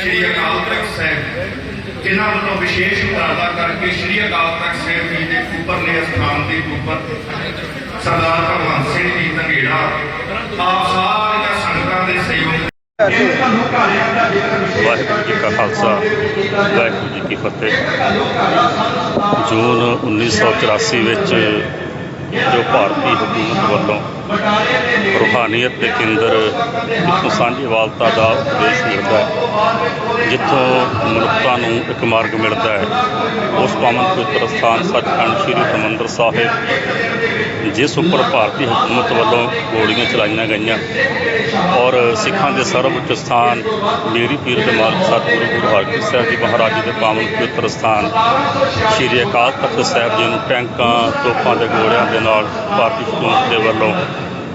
ਸ੍ਰੀ ਅਕਾਲ ਤਖਤ ਸਾਹਿਬ ਜਿਨ੍ਹਾਂ ਵੱਲੋਂ ਵਿਸ਼ੇਸ਼ ਉਪਰਾਲਾ ਕਰਕੇ ਸ੍ਰੀ ਅਕਾਲ ਤਖਤ ਸਾਹਿਬ ਜੀ ਦੇ ਉੱਪਰਲੇ ਸਥਾਨ ਦੇ ਉੱਪਰ ਸਰਦਾਰ ਭਗਵੰਤ ਸਿੰਘ ਜੀ ਧੰਗੇੜਾ ਆਪ ਸਾਰੀਆਂ ਸੰਗਤਾਂ ਦੇ ਸਹਿਯੋਗ ਵਾਹਿਗੁਰੂ ਜੀ ਕਾ ਖਾਲਸਾ, ਵਾਹਿਗੁਰੂ ਜੀ ਕੀ ਫਤਿਹ। ਜੂਨ 1984 ਵਿੱਚ ਜੋ ਭਾਰਤੀ ਹਕੂਮਤ ਵੱਲੋਂ ਰੂਹਾਨੀਅਤ ਦੇ ਕੇਂਦਰ ਜਿੱਥੋਂ ਸਾਂਝੀਵਾਲਤਾ ਦਾ ਉਪਦੇਸ਼ ਮਿਲਦਾ ਹੈ, ਜਿੱਥੋਂ ਮਨੁੱਖਤਾ ਨੂੰ ਇੱਕ ਮਾਰਗ ਮਿਲਦਾ ਹੈ। ਉਸ ਪਾਵਨ ਪਵਿੱਤਰ ਸਥਾਨ ਸੱਚਖੰਡ ਸ੍ਰੀ ਹਰਿਮੰਦਰ ਸਾਹਿਬ, ਜਿਸ ਉੱਪਰ ਭਾਰਤੀ ਹਕੂਮਤ ਵੱਲੋਂ ਗੋਲੀਆਂ ਚਲਾਈਆਂ ਗਈਆਂ ਔਰ ਸਿੱਖਾਂ ਦੇ ਸਰਵਉੱਚ ਸਥਾਨ ਮੇਰੀ ਪੀਰ ਦੇ ਮਾਲਕ ਸਤਿਗੁਰੂ ਗੁਰੂ ਹਰਗੋਬਿੰਦ ਸਾਹਿਬ ਜੀ ਮਹਾਰਾਜ ਜੀ ਦੇ ਪਾਵਨ ਪਵਿੱਤਰ ਸਥਾਨ, ਸ੍ਰੀ ਅਕਾਲ ਤਖਤ ਸਾਹਿਬ ਜੀ ਨੂੰ ਟੈਂਕਾਂ, ਤੋਪਾਂ ਦੇ ਗੋਲਿਆਂ ਦੇ ਨਾਲ ਭਾਰਤੀ ਹਕੂਮਤ ਦੇ ਵੱਲੋਂ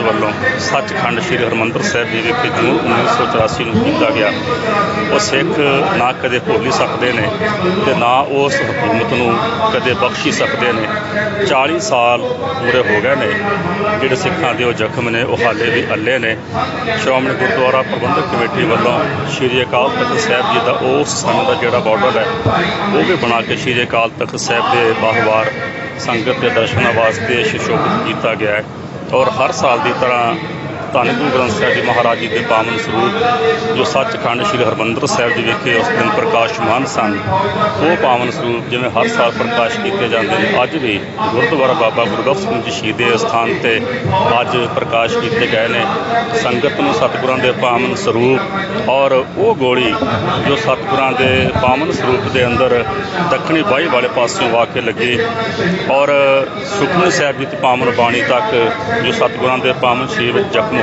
ਵੱਲੋਂ ਸੱਚਖੰਡ ਸ੍ਰੀ ਹਰਿਮੰਦਰ ਸਾਹਿਬ ਜੀ ਵਿਖੇ ਜੂਨ 1984 ਨੂੰ ਕੀਤਾ ਗਿਆ। ਉਹ ਸਿੱਖ ਨਾ ਕਦੇ ਭੁੱਲ ਸਕਦੇ ਨੇ ਤੇ ਨਾ ਉਸ ਹਕੂਮਤ ਨੂੰ ਕਦੇ ਬਖਸ਼ੀ ਸਕਦੇ ਨੇ। 40 ਸਾਲ ਪੂਰੇ ਹੋ ਗਏ ਨੇ, ਜਿਹੜੇ ਸਿੱਖਾਂ ਦੇ ਉਹ ਜ਼ਖਮ ਨੇ, ਉਹ ਹਾਲੇ ਵੀ ਅੱਲੇ ਨੇ। ਸ਼੍ਰੋਮਣੀ ਗੁਰਦੁਆਰਾ ਪ੍ਰਬੰਧਕ ਕਮੇਟੀ ਵੱਲੋਂ ਸ੍ਰੀ ਅਕਾਲ ਤਖਤ ਸਾਹਿਬ ਜੀ ਦਾ ਉਸ ਸਮੇਂ ਦਾ ਜਿਹੜਾ ਬਾਰਡਰ ਹੈ, ਉਹ ਵੀ ਬਣਾ ਕੇ ਸ੍ਰੀ ਅਕਾਲ ਤਖਤ ਸਾਹਿਬ ਦੇ ਬਾਹਵਾਰ ਸੰਗਤ ਦੇ ਦਰਸ਼ਨਾਂ ਵਾਸਤੇ ਸ਼ਿਸ਼ੋਭਿਤ ਕੀਤਾ ਗਿਆ ਹੈ। ਔਰ ਹਰ ਸਾਲ ਦੀ ਤਰ੍ਹਾਂ ਧੰਨ ਗੁਰੂ ਗ੍ਰੰਥ ਸਾਹਿਬ ਜੀ ਮਹਾਰਾਜ ਜੀ ਦੇ ਪਾਵਨ ਸਰੂਪ, ਜੋ ਸੱਚਖੰਡ ਸ੍ਰੀ ਹਰਿਮੰਦਰ ਸਾਹਿਬ ਜੀ ਵਿਖੇ ਉਸ ਦਿਨ ਪ੍ਰਕਾਸ਼ਮਾਨ ਸਨ, ਉਹ ਪਾਵਨ ਸਰੂਪ ਜਿਵੇਂ ਹਰ ਸਾਲ ਪ੍ਰਕਾਸ਼ ਕੀਤੇ ਜਾਂਦੇ ਨੇ, ਅੱਜ ਵੀ ਗੁਰਦੁਆਰਾ ਬਾਬਾ ਗੁਰਬਖਸ਼ ਸਿੰਘ ਜੀ ਸ਼ਹੀਦੇ ਸਥਾਨ ਤੇ ਅੱਜ ਪ੍ਰਕਾਸ਼ ਕੀਤੇ ਗਏ ਨੇ। ਸੰਗਤ ਨੂੰ ਸਤਿਗੁਰਾਂ ਦੇ ਪਾਵਨ ਸਰੂਪ ਔਰ ਉਹ ਗੋਲੀ ਜੋ ਸਤਿਗੁਰਾਂ ਦੇ ਪਾਵਨ ਸਰੂਪ ਦੇ ਅੰਦਰ ਦੱਖਣੀ ਬਾਈ ਵਾਲੇ ਪਾਸਿਓਂ ਆ ਕੇ ਲੱਗੀ ਔਰ ਸੁਖਮਨੀ ਸਾਹਿਬ ਜੀ ਦੀ ਪਾਵਨ ਬਾਣੀ ਤੱਕ ਜੋ ਸਤਿਗੁਰਾਂ ਦੇ ਪਾਵਨ ਸ਼ਰੀਰ ਜ਼ਖਮ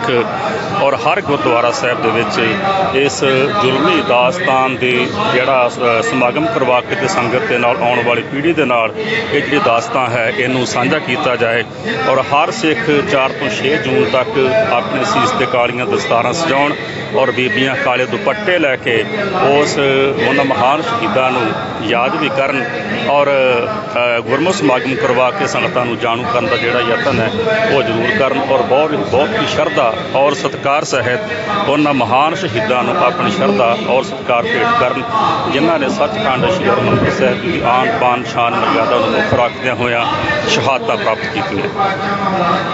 ਔਰ ਹਰ ਗੁਰਦੁਆਰਾ ਸਾਹਿਬ ਦੇ ਵਿੱਚ ਇਸ ਜ਼ੁਲਮੀ ਦਾਸਤਾਨ ਦੀ ਜਿਹੜਾ ਸਮਾਗਮ ਕਰਵਾ ਕੇ ਤੇ ਸੰਗਤ ਦੇ ਨਾਲ ਆਉਣ ਵਾਲੀ ਪੀੜ੍ਹੀ ਦੇ ਨਾਲ ਇਹ ਜਿਹੜੀ ਦਾਸਤਾਨ ਹੈ, ਇਹਨੂੰ ਸਾਂਝਾ ਕੀਤਾ ਜਾਏ ਔਰ ਹਰ ਸਿੱਖ 4 ਤੋਂ 6 ਜੂਨ ਤੱਕ ਆਪਣੇ ਸੀਸ ਤੇ ਕਾਲੀਆਂ ਦਸਤਾਰਾਂ ਸਜਾਉਣ ਔਰ ਬੀਬੀਆਂ ਕਾਲੇ ਦੁਪੱਟੇ ਲੈ ਕੇ ਉਸ ਉਹਨਾਂ ਮਹਾਨ ਸ਼ਹੀਦਾਂ ਨੂੰ ਯਾਦ ਵੀ ਕਰਨ ਔਰ ਗੁਰਮੁਖ ਸਮਾਗਮ ਕਰਵਾ ਕੇ ਸੰਗਤਾਂ ਨੂੰ ਜਾਣੂ ਕਰਨ ਦਾ ਜਿਹੜਾ ਯਤਨ ਹੈ, ਉਹ ਜ਼ਰੂਰ ਕਰਨ ਔਰ ਬਹੁਤ ਬਹੁਤ ਹੀ ਸ਼ਰਧਾ ਔਰ ਸਤਿਕਾਰ ਸਹਿਤ ਉਹਨਾਂ ਮਹਾਨ ਸ਼ਹੀਦਾਂ ਨੂੰ ਆਪਣੀ ਸ਼ਰਧਾ ਔਰ ਸਤਿਕਾਰ ਭੇਟ ਕਰਨ, ਜਿਨ੍ਹਾਂ ਨੇ ਸੱਚਖੰਡ ਸ੍ਰੀ ਹਰਿਮੰਦਰ ਸਾਹਿਬ ਦੀ ਆਨ ਬਾਨ ਸ਼ਾਨ ਮਰਿਆਦਾ ਨੂੰ ਮੁੱਖ ਰੱਖਦਿਆਂ ਹੋਇਆਂ ਸ਼ਹਾਦਤਾਂ ਪ੍ਰਾਪਤ ਕੀਤੀਆਂ।